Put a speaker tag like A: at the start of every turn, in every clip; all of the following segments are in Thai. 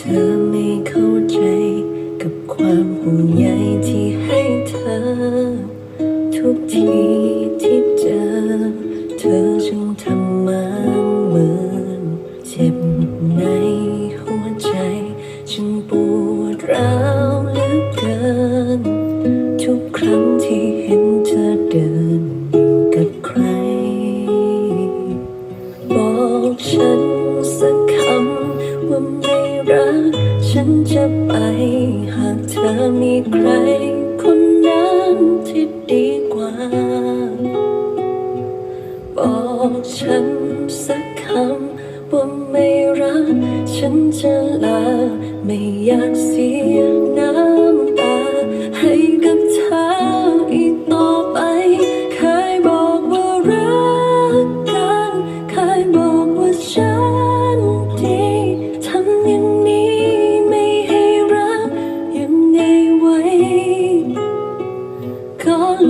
A: ธอไม่เข้าใจกับความห่วงใยที่ให้เธอ ทุกทีที่เจอ เธอจึงทำมาเหมือนเจ็บในหัวใจฉันปวดร้าวเหลือเกิน ทุกครั้งที่เห็นเธอเดินอยู่กับใคร บอกฉันสักคำว่าไม่ จะไป หากเธอมีใคร คนนั้นที่ดีกว่า บอกฉันสักคำว่าไม่รัก ฉันจะลา ไม่อยากเสีย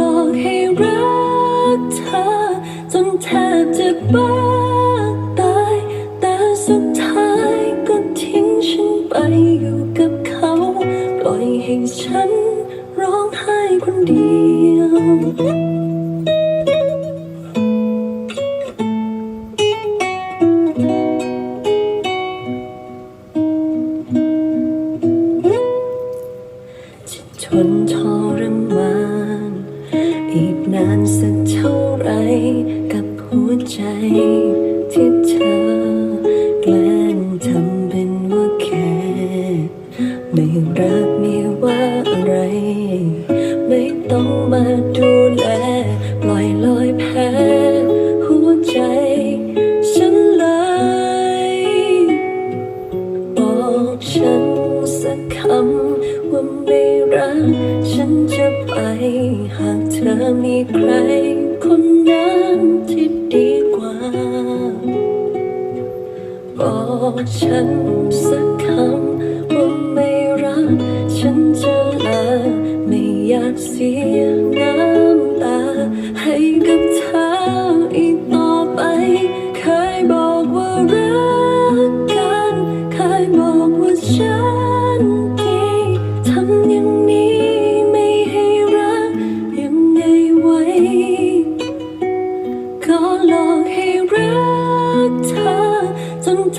A: ลอกให้รักเธอ จนแทบจะบ้าตาย แต่สุดท้ายก็ทิ้งฉันไปอยู่กับเขา ปล่อยให้ฉันร้องไห้คนเดียวทนทรมาน นานสักเท่าไรกับหัวใจที่เธอ แกล้งทำเป็นว่าแค่ ไม่รัก บอกฉันสักคำว่าไม่รัก ฉันจะไป หากเธอมีใคร คนนั้นที่ดีกว่า บอกฉันสักคำว่าไม่รัก ฉันจะลาไม่อยากเสียน้ำ จนแ